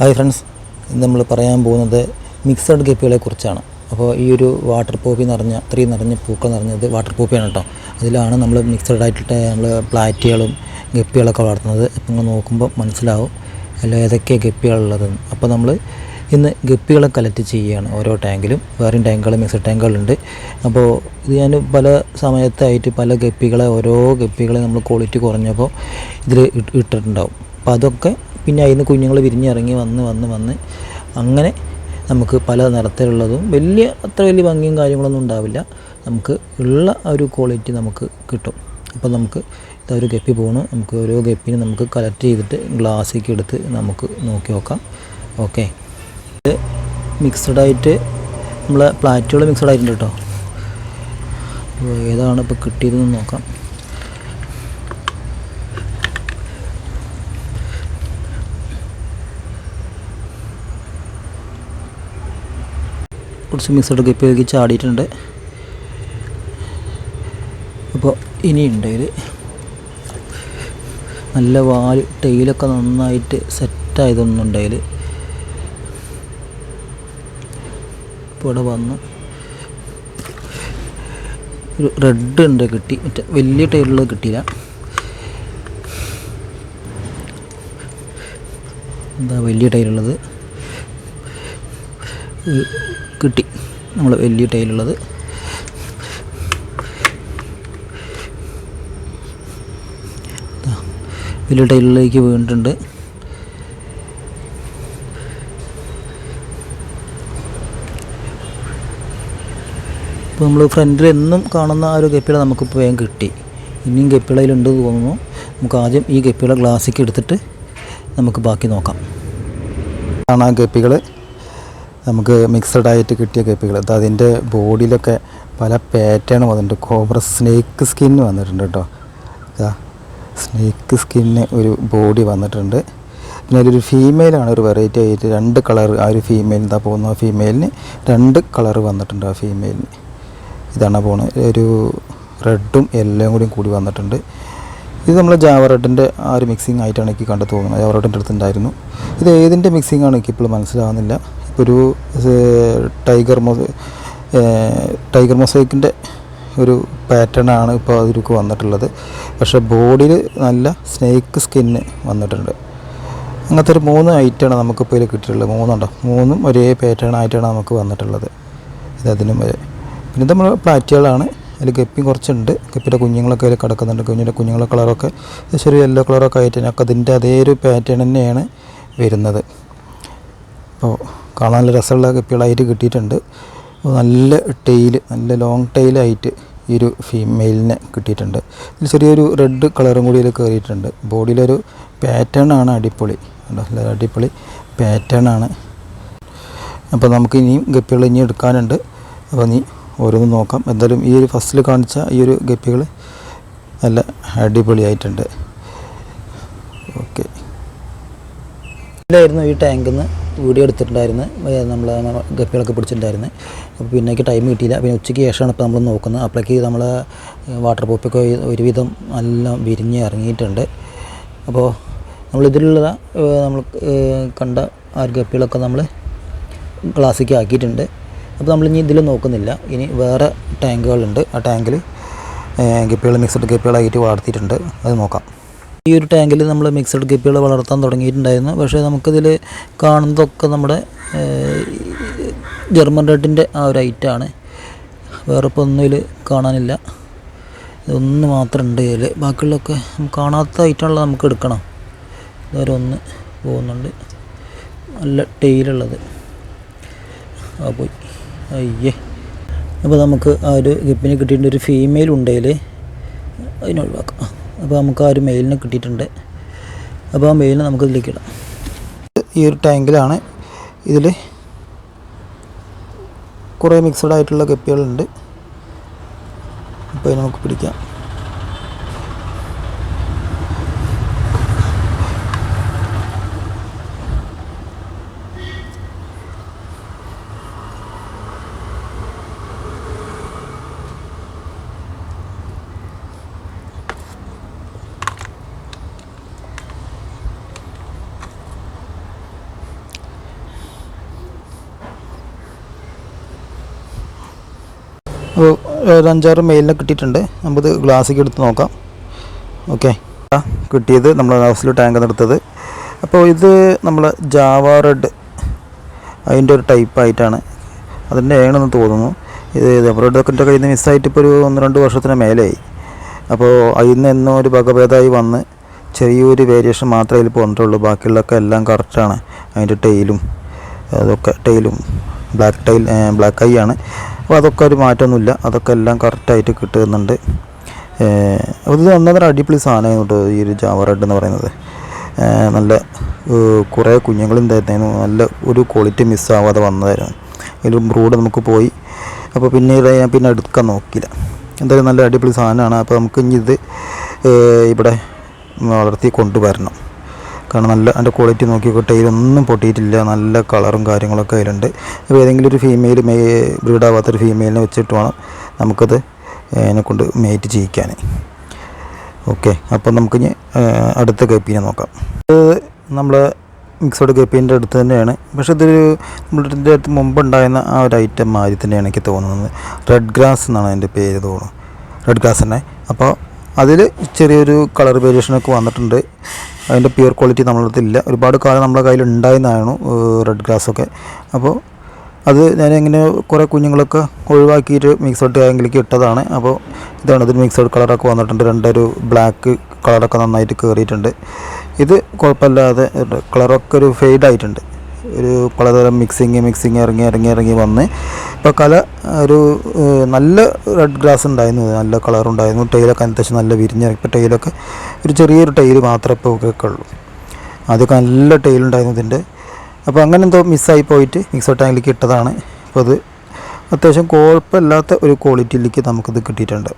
Hi friends ഇന്ന് നമ്മൾ പറയാൻ പോകുന്നത് മിക്സഡ് ഗപ്പികളെ കുറിച്ചാണ്. അപ്പോൾ ഈ ഒരു വാട്ടർ പോപ്പി നിറഞ്ഞ അത്രയും നിറഞ്ഞ പൂക്കൾ നിറഞ്ഞത് വാട്ടർ പോപ്പിയാണ് കേട്ടോ. അതിലാണ് നമ്മൾ മിക്സഡ് ആയിട്ട് നമ്മൾ പ്ലാറ്റുകളും ഗപ്പികളൊക്കെ വളർത്തുന്നത്. അപ്പോൾ നിങ്ങൾ നോക്കുമ്പോൾ മനസ്സിലാവും അല്ല ഏതൊക്കെയാണ് ഗപ്പികളുള്ളതെന്ന് അപ്പോൾ നമ്മൾ ഇന്ന് ഗപ്പികളെ കലക്റ്റ് ചെയ്യുകയാണ് ഓരോ ടാങ്കിലും. വേറെയും ടാങ്കുകൾ മിക്സഡ് ടാങ്കുകളുണ്ട്. അപ്പോൾ ഇത് ഞാൻ പല സമയത്തായിട്ട് പല ഗപ്പികളെ ഓരോ ഗപ്പികളെ നമ്മൾ ക്വാളിറ്റി കുറഞ്ഞപ്പോൾ ഇതിൽ ഇട്ടിട്ടുണ്ടാവും. അപ്പോൾ അതൊക്കെ പിന്നെ അതിൽ നിന്ന് കുഞ്ഞുങ്ങൾ വിരിഞ്ഞിറങ്ങി വന്ന് വന്ന് വന്ന് അങ്ങനെ നമുക്ക് പല നിറത്തിലുള്ളതും വലിയ അത്ര വലിയ ഭംഗിയും കാര്യങ്ങളൊന്നും ഉണ്ടാവില്ല. നമുക്ക് ഉള്ള ഒരു ക്വാളിറ്റി നമുക്ക് കിട്ടും. അപ്പോൾ നമുക്ക് ഒരു ഗപ്പി പോണു. നമുക്ക് ഓരോ ഗപ്പിനും നമുക്ക് കളക്ട് ചെയ്തിട്ട് ഗ്ലാസ്സിലേക്ക് എടുത്ത് നമുക്ക് നോക്കി നോക്കാം. ഓക്കെ ഇത് മിക്സഡ് ആയിട്ട് നമ്മളെ പ്ലാറ്റുകൾ മിക്സഡ് ആയിട്ടുണ്ട് കേട്ടോ. ഏതാണ് ഇപ്പോൾ കിട്ടിയതെന്ന് നോക്കാം. കുറച്ച് മിക്സഡ് ഉപയോഗിച്ച് ചാടിയിട്ടുണ്ട് അപ്പോൾ ഇനിയുണ്ട് ഇത്. നല്ല വാൽ ടെയിലൊക്കെ നന്നായിട്ട് സെറ്റായതൊന്നുണ്ട് ഇപ്പോൾ ഇവിടെ വന്ന്. ഒരു റെഡ് ഉണ്ട് കിട്ടി. മറ്റേ വലിയ ടൈലുള്ളത് കിട്ടിയില്ല. എന്താ വലിയ ടൈലുള്ളത്? കിട്ടി. നമ്മൾ വലിയ ടൈലുള്ളത് വലിയ ടൈലിലേക്ക് വീണിട്ടുണ്ട്. ഇപ്പോൾ നമ്മൾ ഫ്രണ്ടിൽ എന്നും കാണുന്ന ആ ഒരു ഗപ്പിള നമുക്കിപ്പോൾ വേഗം കിട്ടി. ഇനിയും ഗപ്പിളയിലുണ്ട് തോന്നുന്നു. നമുക്ക് ആദ്യം ഈ ഗപ്പിള ഗ്ലാസ്സിക്ക് എടുത്തിട്ട് നമുക്ക് ബാക്കി നോക്കാം. ആണ് ആ ഗപ്പികൾ നമുക്ക് മിക്സഡ് ആയിട്ട് കിട്ടിയ കേപ്പികൾ അത് അതിന്റെ ബോഡിയിലൊക്കെ പല പാറ്റേണും വന്നിട്ടുണ്ട്. കോബ്ര സ്നേക്ക് സ്കിൻ വന്നിട്ടുണ്ട് കേട്ടോ. സ്നേക്ക് സ്കിന്ന് ഒരു ബോഡി വന്നിട്ടുണ്ട്. പിന്നെ അതിലൊരു ഫീമെയിലാണ് ഒരു വെറൈറ്റി ആയിട്ട് രണ്ട് കളർ ആ ഒരു ഫീമെയിൽ എന്താ പോകുന്ന ആ ഫീമെയിലിന് രണ്ട് കളർ വന്നിട്ടുണ്ട് ആ ഫീമെയിലിന് ഇതാണ് പോകുന്നത് ഒരു റെഡും എല്ലാം കൂടിയും കൂടി വന്നിട്ടുണ്ട്. ഇത് നമ്മൾ ജാവറട്ടിന്റെ ആ ഒരു മിക്സിങ് ആയിട്ടാണ് എനിക്ക് കണ്ടു തോന്നുന്നത്. ജാവറട്ടിന്റെ അടുത്തുണ്ടായിരുന്നു ഇത് ഏതിന്റെ മിക്സിംഗ് ആണ് എനിക്കിപ്പോൾ മനസ്സിലാവുന്നില്ല. ഒരു ടൈഗർ മൊ ടൈഗർ മൊസൈക്കിന്റെ ഒരു പാറ്റേൺ ആണ് ഇപ്പോൾ അതിലേക്ക് വന്നിട്ടുള്ളത്. പക്ഷേ ബോഡിയിൽ നല്ല സ്നേക്ക് സ്കിന്ന് വന്നിട്ടുണ്ട്. അങ്ങനത്തെ ഒരു മൂന്ന് ഐറ്റമാണ് നമുക്കിപ്പോൾ ഇതിൽ കിട്ടിയിട്ടുള്ളത്. മൂന്നുണ്ടോ? മൂന്നും ഒരേ പാറ്റേൺ ആയിട്ടാണ് നമുക്ക് വന്നിട്ടുള്ളത്. ഇത് അതിനും വരെ. പിന്നെ നമ്മൾ പ്ലാറ്റുകളാണ്. അതിൽ ഗപ്പി കുറച്ചുണ്ട്. ഗപ്പിയുടെ കുഞ്ഞുങ്ങളൊക്കെ അതിൽ കിടക്കുന്നുണ്ട്. കുഞ്ഞിന്റെ കുഞ്ഞുങ്ങളെ കളറൊക്കെ ഒരു യെല്ലോ കളറൊക്കെ ആയിട്ട് അതിന്റെ അതേ ഒരു പാറ്റേൺ തന്നെയാണ് വരുന്നത്. അപ്പോൾ കാണാൻ നല്ല രസമുള്ള ഗപ്പികളായിട്ട് കിട്ടിയിട്ടുണ്ട്. നല്ല ടെയിൽ നല്ല ലോങ് ടെയിലായിട്ട് ഈ ഒരു ഫീമെയിലിനെ കിട്ടിയിട്ടുണ്ട്. ഇതിൽ ചെറിയൊരു റെഡ് കളറും കൂടി ഇതിൽ കയറിയിട്ടുണ്ട് ബോഡിയിലൊരു പാറ്റേൺ ആണ് അടിപൊളി. നല്ല അടിപൊളി പാറ്റേൺ ആണ്. അപ്പോൾ നമുക്ക് ഇനിയും ഗപ്പികൾ ഇനി എടുക്കാനുണ്ട്. അപ്പോൾ നീ ഓരോന്ന് നോക്കാം. എന്തായാലും ഈ ഒരു ഫസ്റ്റിൽ കാണിച്ച ഈ ഒരു ഗപ്പികൾ നല്ല അടിപൊളിയായിട്ടുണ്ട് ഓക്കെ ഇതിലായിരുന്നു ഈ ടാങ്കിൽ നിന്ന് വീഡിയോ എടുത്തിട്ടുണ്ടായിരുന്നു. നമ്മൾ ഗപ്പികളൊക്കെ പിടിച്ചിട്ടുണ്ടായിരുന്നു. അപ്പോൾ പിന്നെ എനിക്ക് ടൈം കിട്ടിയില്ല. പിന്നെ ഉച്ചയ്ക്ക് ശേഷമാണ് ഇപ്പോൾ നമ്മൾ നോക്കുന്നത്. അപ്പോഴേക്ക് നമ്മൾ വാട്ടർ പോപ്പൊക്കെ ഒരുവിധം എല്ലാം വിരിഞ്ഞ് ഇറങ്ങിയിട്ടുണ്ട്. അപ്പോൾ നമ്മൾ ഇതിലുള്ള നമ്മൾ കണ്ട ആ ഗപ്പികളൊക്കെ നമ്മൾ ഗ്ലാസ്സിക്ക് ആക്കിയിട്ടുണ്ട്. അപ്പോൾ നമ്മൾ ഇനി ഇതിൽ നോക്കുന്നില്ല. ഇനി വേറെ ടാങ്കുകളുണ്ട് ആ ടാങ്കിൽ ഗപ്പികൾ മിക്സഡ് ഗപ്പികളായിട്ട് വളർത്തിയിട്ടുണ്ട് അത് നോക്കാം. ഈ ഒരു ടാങ്കിൽ നമ്മൾ മിക്സഡ് ഗപ്പികൾ വളർത്താൻ തുടങ്ങിയിട്ടുണ്ടായിരുന്നു. പക്ഷേ നമുക്കിതിൽ കാണുന്നതൊക്കെ നമ്മുടെ ജർമ്മൻ റെഡിന്റെ ആ ഒരു ഐറ്റാണ്. വേറെ ഇപ്പോൾ ഒന്നും ഇതിൽ കാണാനില്ല. ഇതൊന്ന് മാത്രം ഉണ്ട് ഇതിൽ. ബാക്കിയുള്ളതൊക്കെ കാണാത്ത ഐറ്റമുള്ള നമുക്ക് എടുക്കണം. ഇതുവരെ ഒന്ന് പോകുന്നുണ്ട്. നല്ല ടെയിലുള്ളത് ആ പോയി. അയ്യേ. അപ്പോൾ നമുക്ക് ആ ഒരു ഗിപ്പിന് കിട്ടിയിട്ടുണ്ട്. ഒരു ഫീമെയിൽ ഉണ്ടെങ്കിൽ അതിനെ ഒഴിവാക്കാം. അപ്പോൾ നമുക്ക് ആ ഒരു മെയിലിന് കിട്ടിയിട്ടുണ്ട്. അപ്പോൾ ആ മെയിലിന് നമുക്ക് ഇതിലേക്ക് ഇടാം. ഈ ഒരു ടാങ്കിലാണ് ഇതിൽ കുറേ മിക്സഡ് ആയിട്ടുള്ള കപ്പികളുണ്ട്. അപ്പോൾ നമുക്ക് പിടിക്കാം. അപ്പോൾ ഒരു അഞ്ചാറ് മെയിലിനെ കിട്ടിയിട്ടുണ്ട്. നമുക്കത് ഗ്ലാസ്സിലേക്ക് എടുത്ത് നോക്കാം. ഓക്കെ കിട്ടിയത് നമ്മൾ ഹൗസിൽ ടാങ്ക് എടുത്തത്. അപ്പോൾ ഇത് നമ്മൾ ജാവ റെഡ് അതിന്റെ ഒരു ടൈപ്പായിട്ടാണ് അതിന്റെ ഏണെന്ന് തോന്നുന്നു. ഇത് റെഡൊക്കെ കയ്യിൽ നിന്ന് മിസ്സായിട്ട് ഇപ്പോൾ ഒരു ഒന്ന് രണ്ട് വർഷത്തിന് മേലെയായി. അപ്പോൾ അതിൽ നിന്ന് എന്നോ ഒരു വകഭേദമായി വന്ന് ചെറിയൊരു വേരിയേഷൻ മാത്രമേ ഇതിൽ വന്നിട്ടുള്ളൂ. ബാക്കിയുള്ളതൊക്കെ എല്ലാം കറക്റ്റാണ് അതിന്റെ ടെയിലും അതൊക്കെ ടെയിലും ബ്ലാക്ക് ടൈൽ ബ്ലാക്ക് ഐ ആണ്. അപ്പോൾ അതൊക്കെ ഒരു മാറ്റമൊന്നുമില്ല. അതൊക്കെ എല്ലാം കറക്റ്റായിട്ട് കിട്ടുന്നുണ്ട്. ഇത് ഒന്നൊന്നര അടിപൊളി സാധനമാണ് കേട്ടോ ഈ ഒരു ജാവ റെഡ് എന്ന് പറയുന്നത്. നല്ല കുറേ കുഞ്ഞുങ്ങളും തരുന്നതായിരുന്നു നല്ല ഒരു ക്വാളിറ്റി മിസ്സാവാതെ വന്നതായിരുന്നു. അതിൽ ബ്രൂഡ് നമുക്ക് പോയി. അപ്പോൾ പിന്നീട് ഞാൻ പിന്നെ എടുക്കാൻ നോക്കിയില്ല. എന്തായാലും നല്ല അടിപൊളി സാധനമാണ്. അപ്പോൾ നമുക്ക് ഇനി ഇത് ഇവിടെ വളർത്തി കൊണ്ടുവരണം. കാരണം നല്ല അതിന്റെ ക്വാളിറ്റി നോക്കിയൊക്കെ ടൈലൊന്നും പൊട്ടിയിട്ടില്ല. നല്ല കളറും കാര്യങ്ങളൊക്കെ അതിലുണ്ട്. അപ്പോൾ ഏതെങ്കിലും ഒരു ഫീമെയിൽ മേ ബ്രീഡാവാത്തൊരു ഫീമെയിലിനെ വെച്ചിട്ട് വേണം നമുക്കത് അതിനെ കൊണ്ട് മേറ്റ് ചെയ്യിക്കാൻ. ഓക്കെ അപ്പം നമുക്ക് ഇനി അടുത്ത ഗപ്പീനെ നോക്കാം. ഇത് നമ്മൾ മിക്സഡ് ഗപ്പീന്റെ അടുത്ത് തന്നെയാണ്. പക്ഷെ ഇതൊരു നമ്മളിതിന്റെ അടുത്ത് മുമ്പ് ഉണ്ടായിരുന്ന ആ ഒരു ഐറ്റം മാതിരി തന്നെയാണ് എനിക്ക് തോന്നുന്നത്. റെഡ് ഗ്രാസ് എന്നാണ് അതിന്റെ പേര് തോന്നുന്നു. റെഡ് ഗ്രാസ് തന്നെ. അപ്പോൾ അതിൽ ചെറിയൊരു കളർ വേരിയേഷനൊക്കെ വന്നിട്ടുണ്ട്. അതിന്റെ പ്യൂർ ക്വാളിറ്റി നമ്മളെ അടുത്തില്ല ഒരുപാട് കാലം നമ്മുടെ കയ്യിൽ ഉണ്ടായിരുന്നതാണ് റെഡ് ഗ്ലാസ്സൊക്കെ. അപ്പോൾ അത് ഞാൻ ഇങ്ങനെ കുറേ കുഞ്ഞുങ്ങളൊക്കെ ഒഴിവാക്കിയിട്ട് മിക്സഡ് ആയെങ്കിലേക്ക് ഇട്ടതാണ്. അപ്പോൾ ഇതാണ് ഇതിന് മിക്സഡ് കളറൊക്കെ വന്നിട്ടുണ്ട്. രണ്ടൊരു ബ്ലാക്ക് കളറൊക്കെ നന്നായിട്ട് കയറിയിട്ടുണ്ട് ഇത് കുഴപ്പമില്ലാതെ കളറൊക്കെ ഒരു ഫെയ്ഡ് ആയിട്ടുണ്ട് ഒരു പലതരം മിക്സിങ് മിക്സിങ് ഇറങ്ങി ഇറങ്ങി ഇറങ്ങി വന്ന് ഇപ്പോൾ കല ഒരു നല്ല റെഡ് ഗ്രാസ് ഉണ്ടായിരുന്നു. നല്ല കളർ ഉണ്ടായിരുന്നു. ടൈലൊക്കെ അത്യാവശ്യം നല്ല വിരിഞ്ഞിറങ്ങി ഇപ്പോൾ ടൈലൊക്കെ ഒരു ചെറിയൊരു ടൈൽ മാത്രമേ ഇപ്പോൾ ഒക്കെ ഉള്ളൂ ആദ്യമൊക്കെ നല്ല ടൈൽ ഉണ്ടായിരുന്നു ഇതിന്റെ അപ്പോൾ അങ്ങനെ എന്തോ മിസ്സായി പോയിട്ട് മിക്സർ ടാങ്കിലേക്ക് ഇട്ടതാണ്. അപ്പോൾ അത് അത്യാവശ്യം കുഴപ്പമില്ലാത്ത ഒരു ക്വാളിറ്റിയിലേക്ക് നമുക്കിത് കിട്ടിയിട്ടുണ്ട്.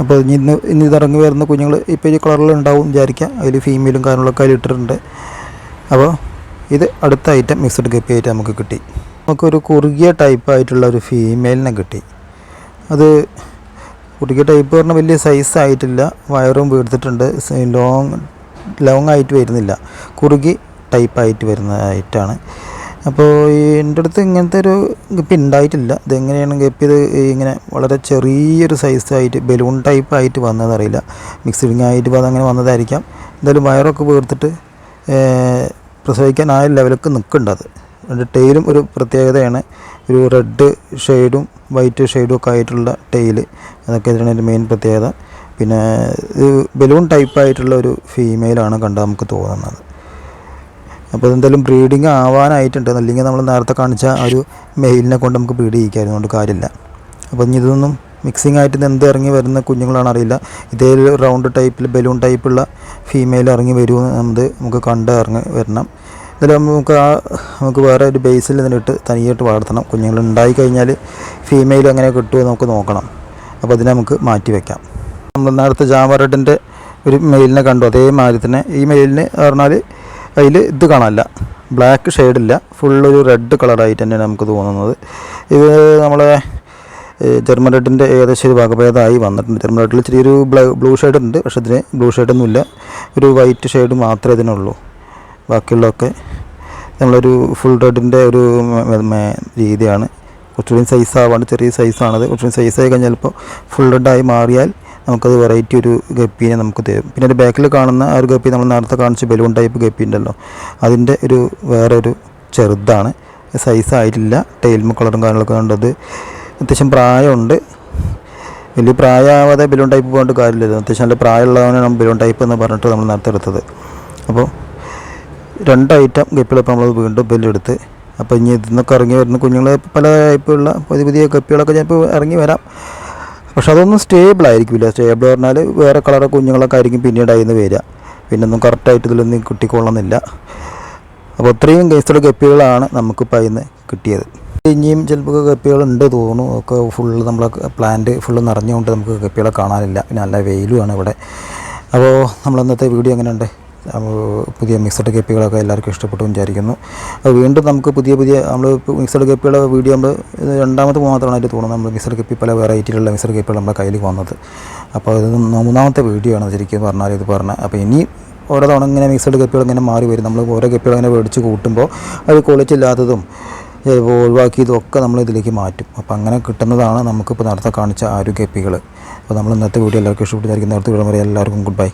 അപ്പോൾ ഇനി ഇന്ന് ഇന്ന് ഇതിറങ്ങി വരുന്ന കുഞ്ഞുങ്ങൾ ഇപ്പോൾ ഈ കളറിൽ ഉണ്ടാവും വിചാരിക്കാം. അതിൽ ഫീമെയിലും കാര്യങ്ങളൊക്കെ അതിൽ ഇട്ടിട്ടുണ്ട്. അപ്പോൾ ഇത് അടുത്ത ഐറ്റം മിക്സഡ് ഗപ്പി ആയിട്ട് നമുക്ക് കിട്ടി. നമുക്കൊരു കുറുകിയ ടൈപ്പ് ആയിട്ടുള്ള ഒരു ഫീമെയിലിനെ കിട്ടി. അത് കുറുകിയ ടൈപ്പ് പറഞ്ഞാൽ വലിയ സൈസ് ആയിട്ടില്ല. വയറും വീർത്തിട്ടുണ്ട്. ലോങ് ലോങ് ആയിട്ട് വരുന്നില്ല. കുറുകി ടൈപ്പായിട്ട് വരുന്ന ആയിട്ടാണ് അപ്പോൾ എന്റെ അടുത്ത് ഇങ്ങനത്തെ ഒരു ഗപ്പി ഉണ്ടായിട്ടില്ല ഇതെങ്ങനെയാണ് ഗപ്പി ഇത് ഇങ്ങനെ വളരെ ചെറിയൊരു സൈസായിട്ട് ബലൂൺ ടൈപ്പ് ആയിട്ട് വന്നതറിയില്ല. മിക്സിഡിങ് ആയിട്ട് അതങ്ങനെ വന്നതായിരിക്കാം. എന്തായാലും വയറൊക്കെ വീർത്തിട്ട് പ്രസവിക്കാൻ ആ ലെവലൊക്കെ നിൽക്കേണ്ടത് അത്. അതിന്റെ ടെയിലും ഒരു പ്രത്യേകതയാണ്. ഒരു റെഡ് ഷെയ്ഡും വൈറ്റ് ഷെയ്ഡും ഒക്കെ ആയിട്ടുള്ള ടെയിൽ അതൊക്കെ ഇതിനാണ് അതിന്റെ മെയിൻ പ്രത്യേകത. പിന്നെ ബലൂൺ ടൈപ്പായിട്ടുള്ള ഒരു ഫീമെയിലാണ് കണ്ടാൽ നമുക്ക് തോന്നുന്നത്. അപ്പോൾ എന്തായാലും ബ്രീഡിങ് ആവാനായിട്ടുണ്ട്. അല്ലെങ്കിൽ നമ്മൾ നേരത്തെ കാണിച്ച ആ ഒരു മെയിലിനെ കൊണ്ട് നമുക്ക് ബ്രീഡ് ചെയ്യിക്കാമായിരുന്നു കൊണ്ട് കാര്യമില്ല. അപ്പോൾ ഇനി ഇതൊന്നും മിക്സിംഗ് ആയിട്ട് എന്ത് ഇറങ്ങി വരുന്ന കുഞ്ഞുങ്ങളാണ് അറിയില്ല. ഇതേ റൗണ്ട് ടൈപ്പിൽ ബലൂൺ ടൈപ്പുള്ള ഫീമെയിൽ ഇറങ്ങി വരുമെന്ന് നമുക്ക് നമുക്ക് കണ്ട് ഇറങ്ങി വരണം. എന്തായാലും നമുക്ക് ആ നമുക്ക് വേറെ ഒരു ബേസിൽ ഇതിനിട്ട് തനിയായിട്ട് വളർത്തണം. കുഞ്ഞുങ്ങൾ ഉണ്ടായി കഴിഞ്ഞാൽ ഫീമെയിൽ എങ്ങനെ കിട്ടുമോ നമുക്ക് നോക്കണം. അപ്പോൾ അതിനെ നമുക്ക് മാറ്റി വയ്ക്കാം നമ്മൾ നേരത്തെ ജാമറഡിന്റെ ഒരു മെയിലിനെ കണ്ടു. അതേമാതിരി തന്നെ ഈ മെയിലിന് പറഞ്ഞാൽ അതിൽ ഇത് കാണാനില്ല. ബ്ലാക്ക് ഷെയ്ഡില്ല ഫുള്ളൊരു റെഡ് കളറായിട്ട് തന്നെയാണ് നമുക്ക് തോന്നുന്നത്. ഇത് നമ്മളെ ജർമ്മൻ റെഡിന്റെ ഏകദേശം ഒരു വകഭേദമായി വന്നിട്ടുണ്ട്. ജർമ്മൻ റെഡിൽ ചെറിയൊരു ബ്ലൂ ഷെയ്ഡ് ഉണ്ട്. പക്ഷേ ഇതിന് ബ്ലൂ ഷെയ്ഡൊന്നുമില്ല ഒരു വൈറ്റ് ഷെയ്ഡ് മാത്രമേ ഇതിനുള്ളൂ. ബാക്കിയുള്ളതൊക്കെ നമ്മളൊരു ഫുൾ റെഡിന്റെ ഒരു രീതിയാണ്. കുറച്ചുകൂടി സൈസ് ആവാണ്ട് ചെറിയ സൈസാണത് കുറച്ചുകൂടി ആയി കഴിഞ്ഞാൽ ഇപ്പോൾ ഫുൾ റെഡായി മാറിയാൽ നമുക്കത് വെറൈറ്റി ഒരു ഗപ്പീനെ നമുക്ക് തരും. പിന്നെ ഒരു ബാക്കിൽ കാണുന്ന ആ ഒരു ഗപ്പി നമ്മൾ നേരത്തെ കാണിച്ച ബലൂൺ ടൈപ്പ് ഗപ്പി ഉണ്ടല്ലോ. അതിന്റെ ഒരു വേറെ ഒരു ചെറുതാണ്. സൈസ് ആയിട്ടില്ല. ടൈൽമ കളറും കാര്യങ്ങളൊക്കെ കണ്ടത് അത്യാവശ്യം പ്രായമുണ്ട്. വലിയ പ്രായമാവാതെ ബലൂൺ ടൈപ്പ് പോകേണ്ട കാര്യമില്ലല്ലോ. അത്യാവശ്യം നല്ല പ്രായമുള്ളവനാണ് നമ്മൾ ബലൂൺ ടൈപ്പ് എന്ന് പറഞ്ഞിട്ട് നമ്മൾ നേരത്തെ എടുത്തത് അപ്പോൾ രണ്ട് ഐറ്റം ഗപ്പിളപ്പം നമ്മൾ വീണ്ടും ബെല്ലെടുത്ത് അപ്പോൾ ഇനി ഇതിന്നൊക്കെ ഇറങ്ങി വരുന്ന കുഞ്ഞുങ്ങൾ പല ടൈപ്പുള്ള പുതിയ പുതിയ ഞാൻ ചിലപ്പോൾ ഇറങ്ങി വരാം. പക്ഷെ അതൊന്നും സ്റ്റേബിൾ ആയിരിക്കില്ല. സ്റ്റേബിൾ പറഞ്ഞാൽ വേറെ കളറ് കുഞ്ഞുങ്ങളൊക്കെ ആയിരിക്കും പിന്നീട് അതിൽ നിന്ന് വരിക. പിന്നെ ഒന്നും കറക്റ്റായിട്ട് ഇതിലൊന്നും കിട്ടിക്കൊള്ളുന്നില്ല. അപ്പോൾ അത്രയും കേസുള്ള ഗപ്പികളാണ് നമുക്കിപ്പോൾ അതിൽ നിന്ന് കിട്ടിയത്. ഇനിയും ചിലപ്പോൾ കപ്പികളുണ്ട് തോന്നുന്നു. ഒക്കെ ഫുള്ള് നമ്മളെ പ്ലാന്റ് ഫുള്ള് നിറഞ്ഞുകൊണ്ട് നമുക്ക് കപ്പികളെ കാണാനില്ല. പിന്നെ നല്ല വെയിലുമാണ് ഇവിടെ. അപ്പോൾ നമ്മൾ ഇന്നത്തെ വീഡിയോ എങ്ങനെയുണ്ട്? പുതിയ മിക്സഡ് കപ്പികളൊക്കെ എല്ലാവർക്കും ഇഷ്ടപ്പെട്ടു വിചാരിക്കുന്നു. അപ്പോൾ വീണ്ടും നമുക്ക് പുതിയ പുതിയ നമ്മൾ മിക്സഡ് ഗപ്പികളുടെ വീഡിയോ നമ്മൾ രണ്ടാമത്തെ രണ്ടാമത് മാത്രമാണ് അതിൽ തോന്നുന്നത്. നമ്മൾ മിക്സഡ് കപ്പി പല വെറൈറ്റിയിലുള്ള മിക്സഡ് കപ്പികൾ നമ്മുടെ കയ്യിൽ വന്നത്. അപ്പോൾ ഇത് മൂന്നാമത്തെ വീഡിയോ ആണ് ശരിക്കും പറഞ്ഞാൽ ഇത് പറഞ്ഞത് അപ്പോൾ ഇനി ഓരോ തവണ ഇങ്ങനെ മിക്സഡ് കപ്പികൾ ഇങ്ങനെ മാറി വരും. നമ്മൾ ഓരോ കപ്പികൾ ഇങ്ങനെ മേടിച്ച് കൂട്ടുമ്പോൾ അത് ക്വാളിറ്റി ഇല്ലാത്തതും ഒഴിവാക്കിയതൊക്കെ നമ്മൾ ഇതിലേക്ക് മാറ്റും. അപ്പോൾ അങ്ങനെ കിട്ടുന്നതാണ് നമുക്കിപ്പോൾ നേരത്തെ കാണിച്ച ആരോഗ്യ എപ്പികൾ അപ്പോൾ നമ്മൾ ഇന്നത്തെ വീഡിയോ എല്ലാവർക്കും ഇഷ്ടപ്പെട്ടായിരിക്കും നേരത്തെ വീഡിയോ എല്ലാവർക്കും ഗുഡ് ബൈ.